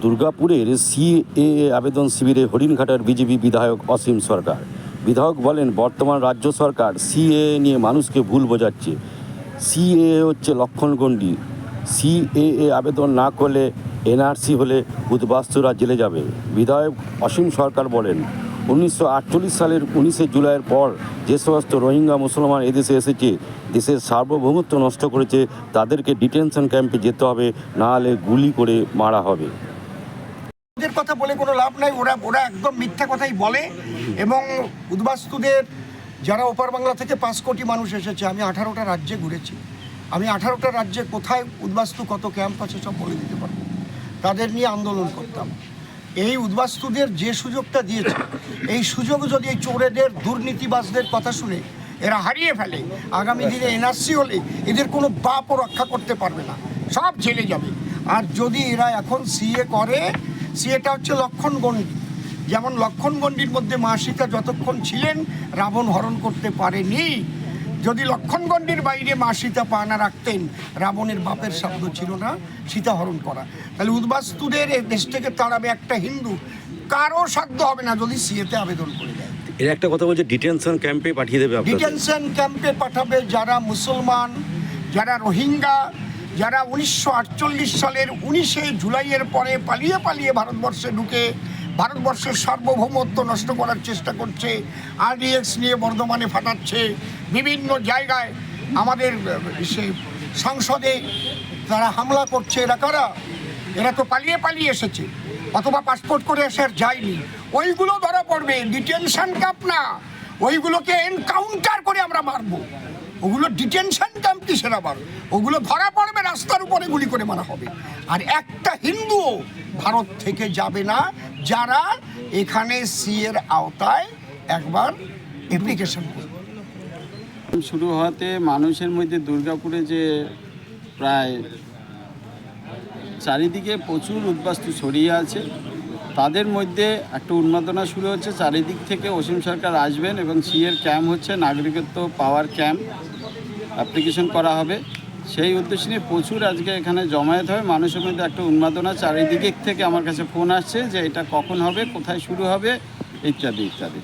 দুর্গাপুরের সিএএ আবেদন শিবিরে হরিণঘাটার বিজেপি বিধায়ক অসীম সরকার। বিধায়ক বলেন, বর্তমান রাজ্য সরকার সিএএ নিয়ে মানুষকে ভুল বোঝাচ্ছে। সিএএ হচ্ছে লক্ষণগণ্ডি সিএএ আবেদন না করলে এনআরসি হলে উদ্বাস্তুরা জেলে যাবে। বিধায়ক অসীম সরকার বলেন, উনিশশো আটচল্লিশ সালের উনিশে জুলাইয়ের পর যে সমস্ত রোহিঙ্গা মুসলমান এদেশে এসেছে, দেশের সার্বভৌমত্ব নষ্ট করেছে, তাদেরকে ডিটেনশন ক্যাম্পে যেতে হবে, না হলে গুলি করে মারা হবে। ওদের কথা বলে কোনো লাভ নাই। ওরা ওরা একদম মিথ্যা কথাই বলে এবং উদ্বাস্তুদের যারা ওপার বাংলা থেকে পাঁচ কোটি মানুষ এসেছে, আমি আঠারোটা রাজ্যে ঘুরেছি। আমি আঠারোটা রাজ্যে কোথায় উদ্বাস্তু, কত ক্যাম্প আছে সব বলে দিতে পারব। তাদের নিয়ে আন্দোলন করতাম। এই উদ্বাস্তুদের যে সুযোগটা দিয়েছে, এই সুযোগ যদি এই চোরেদের, দুর্নীতিবাজদের কথা শুনে এরা হারিয়ে ফেলে, আগামী দিনে এনআরসি হলে এদের কোনো বাপও রক্ষা করতে পারবে না। সব জেলে যাবে। আর যদি এরা এখন সিএ করে সিএটা হচ্ছে লক্ষণ গণ্ডি। যেমন লক্ষণ গণ্ডির মধ্যে মা সীতা যতক্ষণ ছিলেন রাবণ হরণ করতে পারেনি। যদি লক্ষণ গণ্ডির বাইরে মা সীতা পা না রাখতেন রাবণের বাপের শব্দ ছিল না সীতা হরণ করা। তাহলে উদ্বাস্তুদের দেশ থেকে তাড়াবে একটা হিন্দু। কারও সাধ্য হবে না যদি সিএতে আবেদন করে দেয়। এর একটা কথা বলছে ডিটেনশন ক্যাম্পে পাঠিয়ে দেবে ডিটেনশন ক্যাম্পে পাঠাবে যারা মুসলমান যারা রোহিঙ্গা যারা উনিশশো আটচল্লিশ সালের উনিশে জুলাইয়ের পরে পালিয়ে পালিয়ে ভারতবর্ষে ঢুকে ভারতবর্ষের সার্বভৌমত্ব নষ্ট করার চেষ্টা করছে আরডিএক্স নিয়ে বর্ধমানে ফাটাচ্ছে, বিভিন্ন জায়গায় আমাদের সে সংসদে তারা হামলা করছে। এরা কারা? এরা তো পালিয়ে পালিয়ে এসেছে, অথবা পাসপোর্ট করে এসে আর যায়নি। ওইগুলো ধরা পড়বে, ডিটেনশন ক্যাম্প না। ওইগুলোকে এনকাউন্টার করে আমরা মারবো। ওগুলো ডিটেনশন কিসের আবার ওগুলো ধরা পড়বে, রাস্তার উপরে গুলি করে মারা হবে। আর একটা হিন্দুও ভারত থেকে যাবে না, যারা এখানে সি এর আওতায় একবার অ্যাপ্লিকেশন করবে। শুরু হওয়াতে মানুষের মধ্যে দুর্গাপুরে যে প্রায় চারিদিকে প্রচুর উদ্বাস্তু ছড়িয়ে আছে, তাদের মধ্যে একটা উন্মাদনা শুরু হচ্ছে। চারিদিক থেকে অসীম সরকার আসবেন এবং সিএর ক্যাম্প হচ্ছে, নাগরিকত্ব পাওয়ার ক্যাম্প। অ্যাপ্লিকেশন করা হবে। সেই উদ্দেশ্য নিয়ে প্রচুর আজকে এখানে জমায়েত হবে মানুষের মধ্যে একটা উন্মাদনা চারিদিক থেকে আমার কাছে ফোন আসছে যে এটা কখন হবে কোথায় শুরু হবে ইত্যাদি ইত্যাদি।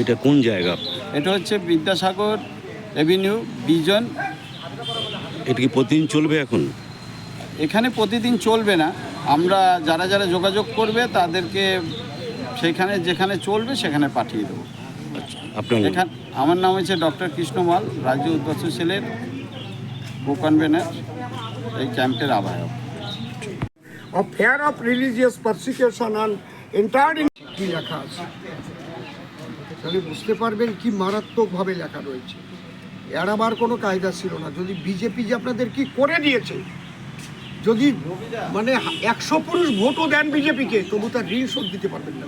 এটা কোন জায়গা? এটা হচ্ছে বিদ্যাসাগর এভিনিউ বিজন। এটা কি প্রতিদিন চলবে এখন? এখানে প্রতিদিন চলবে না। আমরা যারা যারা যোগাযোগ করবে তাদেরকে সেখানে যেখানে চলবে সেখানে পাঠিয়ে দেবো। আপনার এখান আমার নাম হচ্ছে ডক্টর কৃষ্ণমাল রাজ্য উদ্বাস্তু সেলের কো কনভেনার এই ক্যাম্পের আহ্বায়ক। Of fear of religious persecution and entered কি লেখা আছে? তাহলে বুঝতে পারবেন কি মারাত্মকভাবে লেখা রয়েছে। এড়াবার কোনো কায়দা ছিল না। যদি বিজেপি যে আপনাদের কি করে দিয়েছে? যদি মানে একশো পুরুষ ভোটও দেন বিজেপিকে তবু তার ঋণ শোধ দিতে পারবেন না।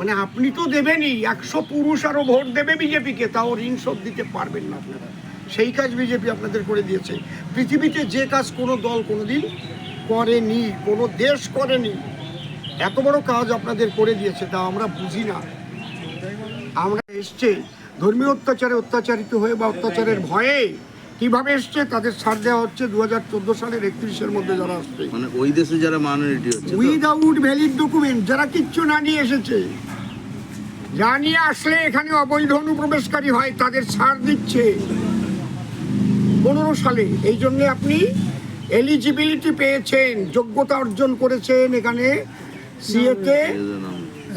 মানে আপনি তো দেবেনই একশো পুরুষ আরও ভোট দেবে বিজেপিকে তাও ঋণ শোধ দিতে পারবেন না আপনারা। সেই কাজ বিজেপি আপনাদের করে দিয়েছে। পৃথিবীতে যে কাজ কোনো দল কোনোদিন করেনি কোনো দেশ করেনি এত বড় কাজ আপনাদের করে দিয়েছে তা আমরা বুঝি না। আমরা এসছে ধর্মীয় অত্যাচারে অত্যাচারিত হয়ে বা অত্যাচারের ভয়ে কীভাবে এসছে তাদের ছাড় দেওয়া হচ্ছে দু হাজার চোদ্দ সালের একত্রিশের মধ্যে যারা আসছে। মানে ওই দেশে যারা মাইনরিটি হচ্ছে? উইদাউট ভ্যালিড ডকুমেন্ট যারা কিচ্ছু না নিয়ে এসেছে। যা নিয়ে আসলে এখানে অবৈধ অনুপ্রবেশকারী হয়, তাদের ছাড় দিচ্ছে। পনেরো সালে, এই জন্যে আপনি এলিজিবিলিটি পেয়েছেন, যোগ্যতা অর্জন করেছেন এখানে। সিএতে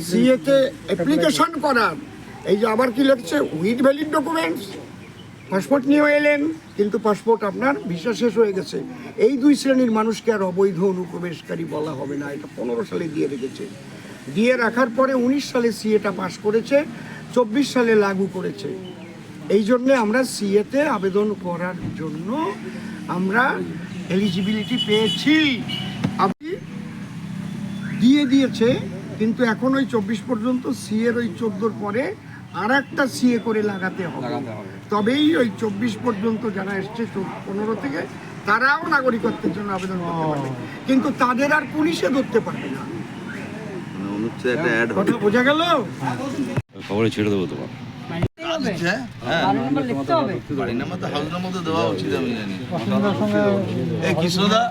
সিএতে অ্যাপ্লিকেশন করার। এই যে আবার কি লিখছে? উইথ ভ্যালিড ডকুমেন্টস পাসপোর্ট নিয়েও এলেন, কিন্তু পাসপোর্ট আপনার ভিসা শেষ হয়ে গেছে। এই দুই শ্রেণির মানুষকে আর অবৈধ অনুপ্রবেশকারী বলা হবে না। এটা পনেরো সালে দিয়ে রেখেছে। দিয়ে রাখার পরে উনিশ সালে সিএটা পাশ করেছে চব্বিশ সালে লাগু করেছে। এই জন্যে আমরা সিএতে আবেদন করার জন্য আমরা এলিজিবিলিটি পেয়েছি। আপনি দিয়ে দিয়েছে কিন্তু এখন ওই চব্বিশ পর্যন্ত সিএর ওই চোদ্দোর পরে আর একটা সিএ করে লাগাতে হবে। তবেই ওই চব্বিশ পর্যন্ত যারা এসছে পনেরো থেকে তারাও নাগরিকত্বের জন্য আবেদন করতে পারবে। কিন্তু তাদের আর পুলিশে ধরতে পারবে না। অনুচ্ছেদ একটা অ্যাড হবে বোঝা গেল? খবরে ছেড়ে দেবো তোমার হ্যাঁ। তো হাউস তো দেওয়া উচিত আমি জানি। এই কৃষ্ণদা।